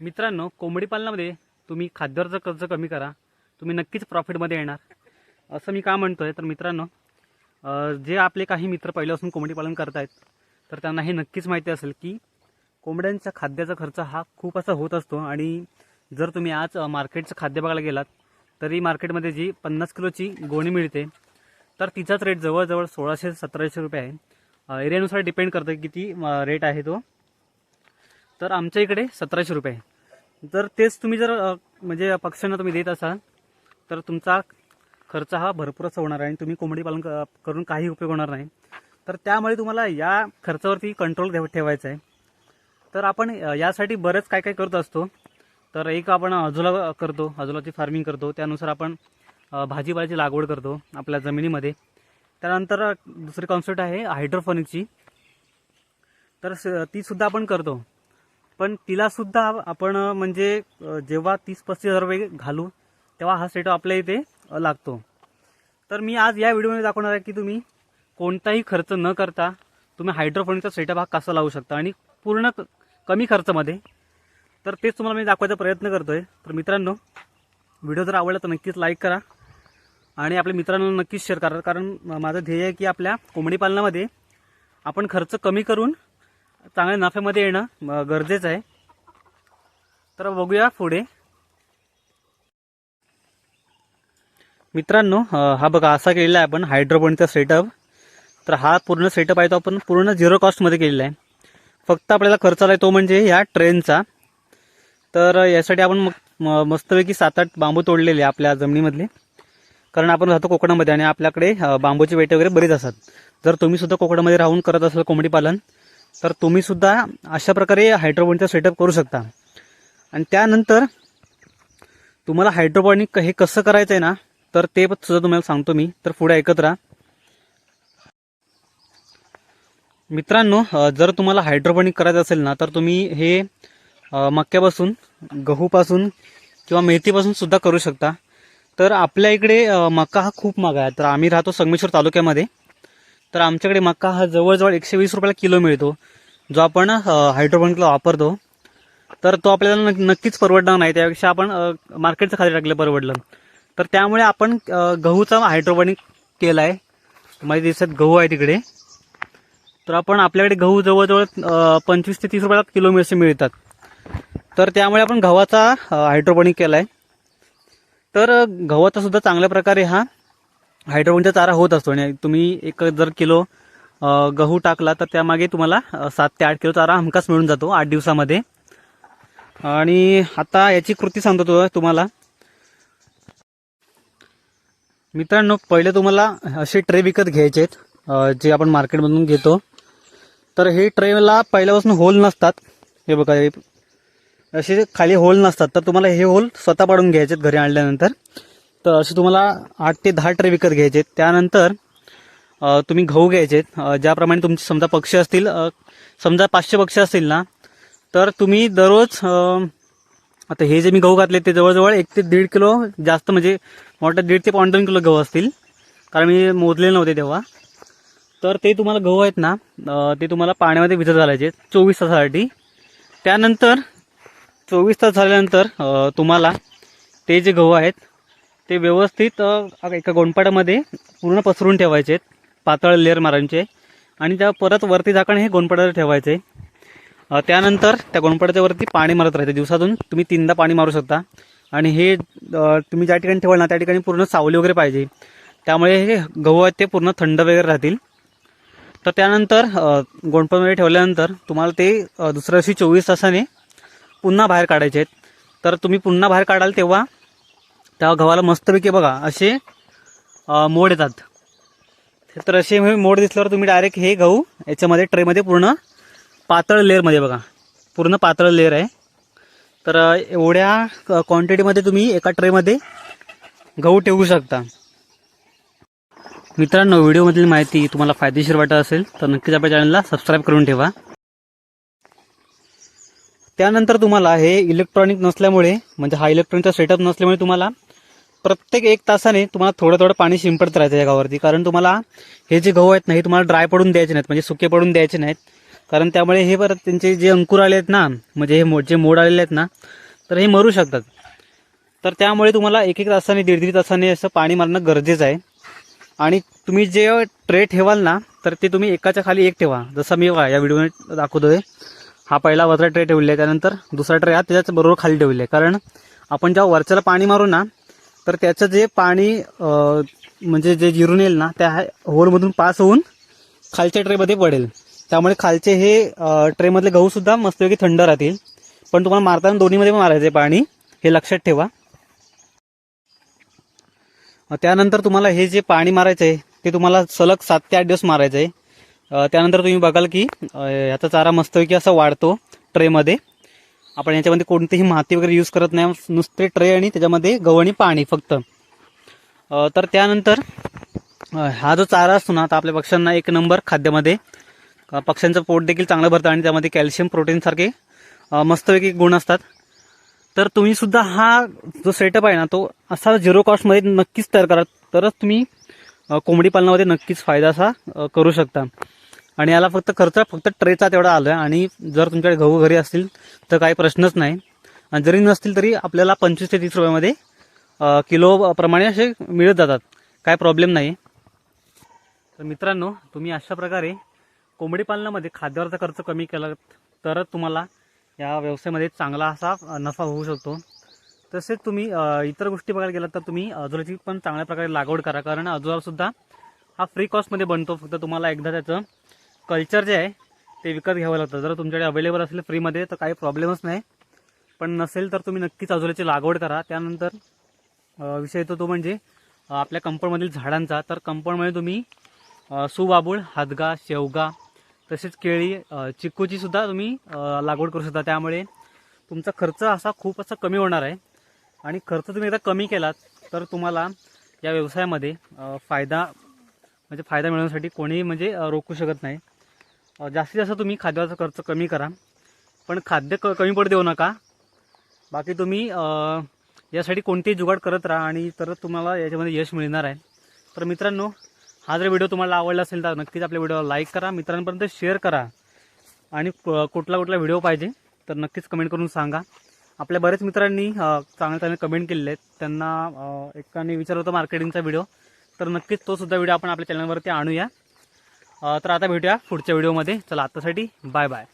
मित्रांनो कोंबडी पालनामध्ये तुम्ही खाद्यावरचं कर्ज कमी करा. तुम्ही नक्कीच प्रॉफिटमध्ये येणार. असं मी का म्हणतो आहे तर मित्रांनो जे आपले काही मित्र पहिल्यापासून कोंबडी पालन करतायत तर त्यांना हे नक्कीच माहिती असेल की कोंबड्यांच्या खाद्याचा खर्च हा खूप असा होत असतो आणि जर तुम्ही आज मार्केटचं खाद्य बघायला गेलात तरी मार्केटमध्ये जी पन्नास किलोची गोणी मिळते तर तिचाच रेट जवळजवळ सोळाशे सतराशे रुपये आहे. एरियानुसार डिपेंड करतं की किती रेट आहे तो. तर आमच्या इकडे सतराशे रुपये आहे. जर तेच तुम्ही जर म्हणजे पक्ष्यांना तुम्ही देत असाल तर तुमचा खर्च हा भरपूरच होणार आहे आणि तुम्ही कोंबडी पालन क- करून काही उपयोग होणार नाही. तर त्यामुळे तुम्हाला या खर्चावरती कंट्रोल ठेवायचा आहे. तर आपण यासाठी बरंच काय काय करत असतो. तर एक आपण आजूला करतो आजूलाची फार्मिंग करतो. त्यानुसार आपण भाजीपाल्याची लागवड करतो आपल्या जमिनीमध्ये. त्यानंतर दुसरी कॉन्सेप्ट आहे हायड्रोफोनिकची तर स- ती सुद्धा आपण करतो. पण तिला सुद्धा आपण म्हणजे जेव्हा तीस पस्तीस हजार रुपये घालू तेव्हा हा सेटअप आपल्या इथे लागतो. तर मी आज या व्हिडिओमध्ये दाखवणार आहे की तुम्ही कोणताही खर्च न करता तुम्ही हायड्रोफोनिकचा सेटअप हा कसा लावू शकता आणि पूर्ण कमी खर्चामध्ये. तर तेच तुम्हाला मी दाखवायचा प्रयत्न करतो आहे तर मित्रांनो व्हिडिओ जर आवडला तर नक्कीच लाईक करा आणि आपल्या मित्रांना नक्कीच शेअर करा. कारण माझं ध्येय आहे की आपल्या कोंबडी पालनामध्ये आपण खर्च कमी करून चांगल्या नफ्यामध्ये येणं गरजेचं आहे. तर बघूया पुढे. मित्रांनो हा बघा असा केलेला आहे आपण हायड्रोपोनिकचा सेटअप तर हा पूर्ण सेटअप आहे तो आपण पूर्ण झिरो कॉस्टमध्ये केलेला आहे. फक्त आपल्याला खर्च आला आहे तो म्हणजे ह्या ट्रेनचा तर यासाठी आपण मग म- मस्तपैकी सात आठ बांबू तोडलेले आपल्या जमिनीमधले. कारण आपण राहतो कोकणामध्ये आणि आपल्याकडे बांबूचे बांबूची वेटे वगैरे बरीच असतात. जर तुम्ही सुद्धा कोकणामध्ये राहून करत असाल कोंबडी पालन तर तुम्ही सुद्धा अशा प्रकारे हायड्रोपोनिकचा सेटअप करू शकता. आणि त्यानंतर तुम्हाला हायड्रोपोनिक हे कसं करायचं आहे ना तर ते पण सुद्धा तुम्हाला सांगतो मी. तर पुढे ऐकत राहा. मित्रांनो जर तुम्हाला हायड्रोपोनिक करायचं असेल ना तर तुम्ही हे मक्यापासून गहूपासून किंवा मेथीपासून सुद्धा करू शकता. तर आपल्या इकडे मका हा खूप महाग आहे. तर आम्ही राहतो संगमेश्वर तालुक्यामध्ये. तर आमच्याकडे मका हा जवळजवळ एकशे वीस रुपयाला किलो मिळतो जो आपण हायड्रोपोनिकला वापरतो. तर तो आपल्याला नक्कीच परवडणार नाही. त्यापेक्षा आपण मार्केटचं खाली टाकलं परवडलं. तर त्यामुळे आपण गहूचा हायड्रोपोनिक केला आहे माझ्या दिवसात गहू आहे तिकडे. तर आपण आपल्याकडे गहू जवळजवळ पंचवीस ते तीस रुपयाला किलो असे मिळतात. तर त्यामुळे आपण गव्हाचा हायड्रोपोनिक केला आहे तर गव्हाचा सुद्धा चांगल्या प्रकारे हा हायड्रोपोनिकचा चारा होत असतो आणि तुम्ही एक जर किलो गहू टाकला तर त्यामागे तुम्हाला सात ते आठ किलो चारा हमखास मिळून जातो आठ दिवसामध्ये. आणि आता याची कृती सांगतो तुम्हाला. मित्रांनो पहिले तुम्हाला असे ट्रे विकत घ्यायचे आहेत जे आपण मार्केटमधून घेतो. तर हे ट्रेला पहिल्यापासून होल नसतात. हे बघा हे असे खाली होल नसतात. तर तुम्हाला हे होल स्वतः पाडून घ्यायचे आहेत घरी आणल्यानंतर. तर असे तुम्हाला आठ ते दहा ट्रे विकत घ्यायचे आहेत त्यानंतर तुम्ही गहू घ्यायचे आहेत ज्याप्रमाणे तुमचे समजा पक्षी असतील समजा पाचशे पक्षी असतील ना तर तुम्ही दररोज आता हे जे मी गहू घातले ते जवळजवळ एक ते दीड किलो जास्त म्हणजे मोठ्या दीड ते पाऊण दोन किलो गहू असतील. कारण मी मोजले नव्हते तेव्हा. तर ते तुम्हाला गहू आहेत ना ते तुम्हाला पाण्यामध्ये भिजत घालायचे चोवीस तासासाठी. त्यानंतर चोवीस तास झाल्यानंतर तुम्हाला ते जे गहू आहेत ते व्यवस्थित एका गोंडपाटामध्ये पूर्ण पसरून ठेवायचे आहेत पातळ लेअर मारायचे आणि त्या परत वरती झाकण हे गोंडपाटावर ठेवायचे. त्यानंतर त्या गोंडपाटाच्या वरती पाणी मारत राहायचं. दिवसातून तुम्ही तीनदा पाणी मारू शकता. आणि हे तुम्ही ज्या ठिकाणी ठेवाल ना त्या ठिकाणी पूर्ण सावली वगैरे पाहिजे. त्यामुळे हे गहू आहेत ते पूर्ण थंड वगैरे राहतील. तर त्यानंतर गोंडपामध्ये ठेवल्यानंतर तुम्हाला ते दुसऱ्या दिवशी चोवीस तासाने पुन्हा बाहेर काढायचे आहेत. तर तुम्ही पुन्हा बाहेर काढाल तेव्हा त्या गव्हाला मस्तपैकी बघा असे मोड येतात. तर असे मोड दिसल्यावर तुम्ही डायरेक्ट हे गहू याच्यामध्ये ट्रेमध्ये पूर्ण पातळ लेअरमध्ये बघा. पूर्ण पातळ लेअर आहे. तर एवढ्या क्वांटिटीमध्ये तुम्ही एका ट्रेमध्ये गहू ठेवू शकता. मित्रांनो व्हिडिओमधील माहिती तुम्हाला फायदेशीर वाटत असेल तर नक्कीच आपल्या चॅनलला सबस्क्राईब करून ठेवा. त्यानंतर तुम्हाला हे इलेक्ट्रॉनिक नसल्यामुळे म्हणजे हा इलेक्ट्रॉनिकचा सेटअप नसल्यामुळे तुम्हाला प्रत्येक एक तासाने तुम्हाला थोडं थोडं पाणी शिंपडत राहायचं या गावावरती. कारण तुम्हाला हे जे गहू आहेत ना हे तुम्हाला ड्राय पडून द्यायचे नाहीत म्हणजे सुके पडून द्यायचे नाहीत. कारण त्यामुळे हे परत त्यांचे जे अंकुर आले आहेत ना म्हणजे हे मो जे मोड आलेले आहेत ना तर हे मरू शकतात. तर त्यामुळे तुम्हाला एक एक तासाने दीड दीड तासाने असं पाणी मारणं गरजेचं आहे. आणि तुम्ही जे ट्रे ठेवाल ना तर ते तुम्ही एकाच्या खाली एक ठेवा. जसं मी बघा या व्हिडिओमध्ये दाखवतोय हा पहिला वरचा ट्रे ठेवलेला आहे. त्यानंतर दुसरा ट्रे हा त्याच्याच बरोबर खाली ठेवले आहे. कारण आपण जेव्हा वरच्याला पाणी मारू ना तर त्याचं जे पाणी म्हणजे जे जिरून येईल ना त्या होलमधून पास होऊन खालच्या ट्रेमध्ये पडेल. त्यामुळे खालचे हे ट्रेमधले गहू सुद्धा मस्तपैकी थंड राहतील. पण तुम्हाला मारताना दोन्हीमध्ये पण मारायचं आहे पाणी. हे लक्षात ठेवा. त्यानंतर तुम्हाला हे जे पाणी मारायचं आहे ते तुम्हाला सलग सात ते आठ दिवस मारायचं आहे. त्यानंतर तुम्ही बघाल की ह्याचा चारा मस्तपैकी असा वाढतो ट्रेमध्ये. आपण याच्यामध्ये कोणतीही माती वगैरे यूज करत नाही. नुसते ट्रे आणि त्याच्यामध्ये गहू आणि पाणी फक्त. तर त्यानंतर हा जो चारा असतो ना आता आपल्या पक्ष्यांना एक नंबर खाद्यामध्ये. पक्ष्यांचं पोट देखील चांगलं भरतं आणि त्यामध्ये कॅल्शियम प्रोटीन सारखे मस्तपैकी गुण असतात. तर तुम्ही सुद्धा हा जो सेटअप आहे ना तो असा झिरो कॉस्टमध्ये नक्कीच तयार करा. तरच तुम्ही कोंबडी पालनामध्ये नक्कीच फायदा असा करू शकता. आणि याला फक्त खर्च फक्त ट्रेचा तेवढा आला आणि जर तुमच्याकडे गहू घरी असतील तर काही प्रश्नच नाही. आणि जरी नसतील तरी आपल्याला पंचवीस ते तीस रुपयामध्ये किलो प्रमाणे असे मिळत जातात. काय प्रॉब्लेम नाही तर मित्रांनो तुम्ही अशा प्रकारे कोंबडी पालनामध्ये खाद्यावरचा खर्च कमी केला तरच तुम्हाला या व्यवसायामध्ये चांगला असा नफा होऊ शकतो. तसेच तुम्ही इतर गोष्टी बघायला गेलात तर तुम्ही अजुराची पण चांगल्या प्रकारे लागवड करा. कारण अजुरासुद्धा हा फ्री कॉस्टमध्ये बनतो. फक्त तुम्हाला एकदा त्याचं कल्चर जे आहे ते विकत घ्यावं लागतं. जर तुमच्याकडे अवेलेबल असेल फ्रीमध्ये तर काही प्रॉब्लेमच नाही. पण नसेल तर तुम्ही नक्कीच अजूराची लागवड करा. त्यानंतर विषय येतो तो म्हणजे आपल्या कंपाऊंडमधील झाडांचा. तर कंपाऊंडमध्ये तुम्ही सुबाबूळ हादगा शेवगा तसेच केळी अ, चिक्कूची सुद्धा तुम्ही लागवड करू शकता. त्यामुळे तुमचा खर्च असा खूप असा कमी होणार आहे. आणि खर्च तुम्ही एकदा कमी केलात तर तुम्हाला या व्यवसायामध्ये फायदा म्हणजे फायदा मिळवण्यासाठी कोणीही म्हणजे रोखू शकत नाही. जास्तीत जास्त तुम्ही खाद्याचा खर्च कमी करा. पण खाद्य क कमी पड देऊ नका. बाकी तुम्ही यासाठी कोणतेही जुगाड करत राहा आणि तरच तुम्हाला याच्यामध्ये यश मिळणार आहे. तर मित्रांनो हा जर व्हिडिओ तुम्हाला आवडला असेल तर नक्कीच आपल्या व्हिडिओला लाईक करा मित्रांपर्यंत शेअर करा. आणि कुठला कुठला व्हिडिओ पाहिजे तर नक्कीच कमेंट करून सांगा. आपल्या बरेच मित्रांनी चांगले चांगले कमेंट केलेले आहेत. त्यांना एकाने विचारलं होतं मार्केटिंगचा व्हिडिओ. तर नक्कीच तो सुद्धा व्हिडिओ आपण आपल्या चॅनलवरती आणूया. तर आता भेटूया पुढच्या व्हिडिओमध्ये. चला आतासाठी बाय बाय.